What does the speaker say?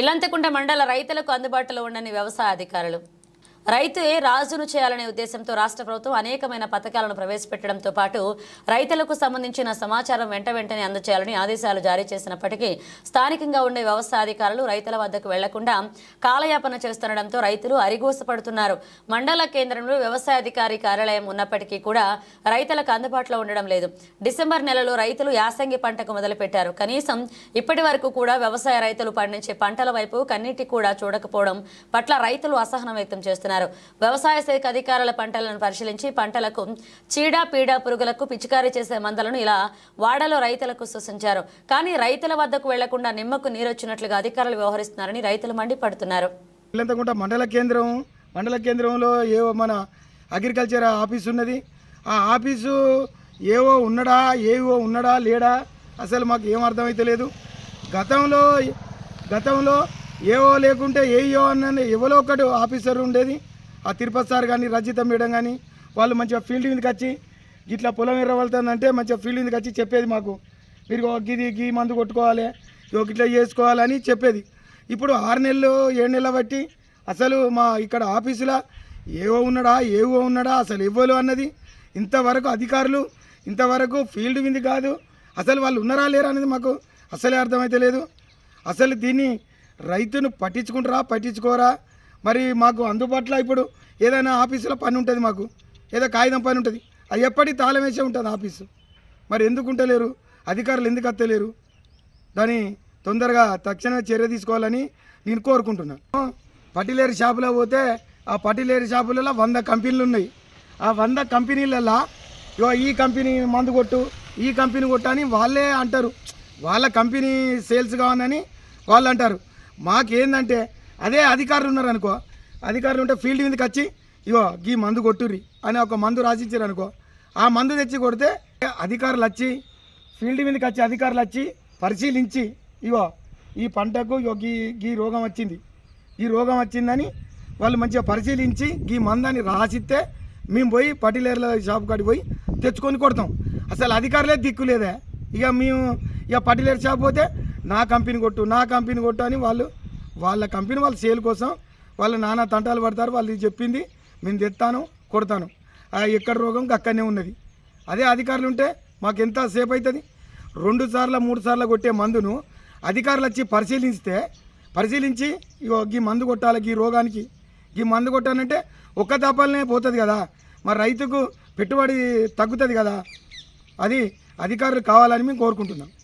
ఇల్లంతకుంట మండల రైతులకు అందుబాటులో ఉండని వ్యవసాయ అధికారులు రైతుయే రాజును చేయాలనే ఉద్దేశంతో రాష్ట్ర ప్రభుత్వం అనేకమైన పథకాలను ప్రవేశపెట్టడంతో పాటు రైతులకు సంబంధించిన సమాచారం వెంట వెంటనే అందచేయాలని ఆదేశాలు జారీ చేసినప్పటికీ స్థానికంగా ఉండే వ్యవస్థ అధికారులు రైతుల వద్దకు వెళ్ళకుండా కాలయాపన చేస్తుండటంతో రైతులు అరిగోసపడుతున్నారు. మండల కేంద్రంలో వ్యవసాయ అధికారి కార్యాలయం ఉన్నప్పటికీ కూడా రైతులకు అందుబాటులో ఉండడం లేదు. డిసెంబర్ నెలలో రైతులు యాసంగి పంటకు మొదలుపెట్టారు. కనీసం ఇప్పటి వరకు కూడా వ్యవసాయ రైతులు పండించే పంటల వైపు కన్నీటి కూడా చూడకపోవడం పట్ల రైతులు అసహనం వ్యక్తం చేస్తున్నారు. వ్యవసాయ శాఖ అధికారుల పంటలను పరిశీలించి పంటలకు చీడ పీడ పురుగులకు పిచికారీ చేసే మందులను ఇలా వాడలో రైతులకు సూచించారు. కానీ రైతుల వద్దకు వెళ్ళకుండా నిమ్మకు నీరొచ్చినట్లుగా అధికారులు వ్యవహరిస్తున్నారని రైతులు మండిపడుతున్నారు. ఇల్లంతకుంట మండల కేంద్రం మండల కేంద్రంలో ఏవో మన అగ్రికల్చర్ ఆఫీస్ ఉన్నది. ఆ ఆఫీసు ఏవో ఉన్నడా ఏవో ఉన్నడా లేడా? అసలు మాకు ఏం అర్థమైతే లేదు గతంలో గతంలో ఏవో లేకుంటే ఏయో అన్న ఎవరో ఒకటి ఆఫీసర్ ఉండేది. ఆ తిరుపతి సార్ కానీ రజిత మేడం కానీ వాళ్ళు మంచిగా ఫీల్డ్ మీదకి వచ్చి ఇట్లా పొలం ఎర్రవలుతుందంటే మంచిగా ఫీల్డ్ మీదకి వచ్చి చెప్పేది మాకు. మీరు గిది గీ మందు కొట్టుకోవాలి ఇగో ఇట్లా చేసుకోవాలని చెప్పేది. ఇప్పుడు ఆరు నెలలు ఏడు నెలలు బట్టి అసలు మా ఇక్కడ ఆఫీసులో ఏవో ఉన్నాడా ఏవో ఉన్నాడా అసలు ఇవ్వలు అన్నది. ఇంతవరకు అధికారులు ఇంతవరకు ఫీల్డ్ మీద కాదు. అసలు వాళ్ళు ఉన్నారా లేరా అనేది మాకు అసలే అర్థమైతే లేదు. అసలు దీన్ని రైతును పట్టించుకుంటారా పట్టించుకోరా? మరి మాకు అందుబాటులో ఇప్పుడు ఏదైనా ఆఫీసులో పని ఉంటుంది మాకు. ఏదో కాగితం పని ఉంటుంది. అది ఎప్పటికీ తాళం వేసే ఉంటుంది ఆఫీసు. మరి ఎందుకు ఉంటలేరు? అధికారులు ఎందుకు అత్తలేరు? దాని తొందరగా తక్షణమే చర్య తీసుకోవాలని నేను కోరుకుంటున్నాను. పటిలేరు షాపులో పోతే ఆ పటిలేరు షాపులలో వంద కంపెనీలు ఉన్నాయి. ఆ వంద కంపెనీలలో ఇగో ఈ కంపెనీ మందు కొట్టు ఈ కంపెనీ కొట్టని వాళ్ళే అంటారు. వాళ్ళ కంపెనీ సేల్స్ కావాలని వాళ్ళు అంటారు. మాకేందంటే అదే అధికారులు ఉన్నారు అనుకో అధికారులు ఉంటే ఫీల్డ్ మీదకి వచ్చి ఇగో గీ మందు కొట్టుర్రి అని ఒక మందు రాసిచ్చారు అనుకో ఆ మందు తెచ్చి కొడితే అధికారులు వచ్చి ఫీల్డ్ మీదకి వచ్చి అధికారులు వచ్చి పరిశీలించి ఇగో ఈ పంటకు గీ గీ రోగం వచ్చింది. ఈ రోగం వచ్చిందని వాళ్ళు మంచిగా పరిశీలించి ఈ మందని రాసిస్తే మేము పోయి పటిలేర్ల షాప్ కాడికి పోయి తెచ్చుకొని కొడతాం. అసలు అధికారులే దిక్కు లేదే. ఇక మేము ఇక పటిలేరు షాప్ పోతే నా కంపెనీ కొట్టు నా కంపెనీ కొట్టు అని వాళ్ళు వాళ్ళ కంపెనీ వాళ్ళ సేల్ కోసం వాళ్ళు నానా తంటాలు పడతారు వాళ్ళు చెప్పింది మేము తెస్తాను కొడతాను. ఆ ఎక్కడ రోగం అక్కడనే ఉన్నది. అదే అధికారులు ఉంటే మాకు ఎంత సేపు అవుతుంది రెండు సార్లు మూడు సార్లు కొట్టే మందును అధికారులు వచ్చి పరిశీలిస్తే పరిశీలించి ఇగో ఈ మందు కొట్టాలి ఈ రోగానికి. ఈ మందు కొట్టాలంటే ఒక్క దాపాలనే పోతుంది కదా. మరి రైతుకు పెట్టుబడి తగ్గుతుంది కదా. అది అధికారులు కావాలని మేము కోరుకుంటున్నాం.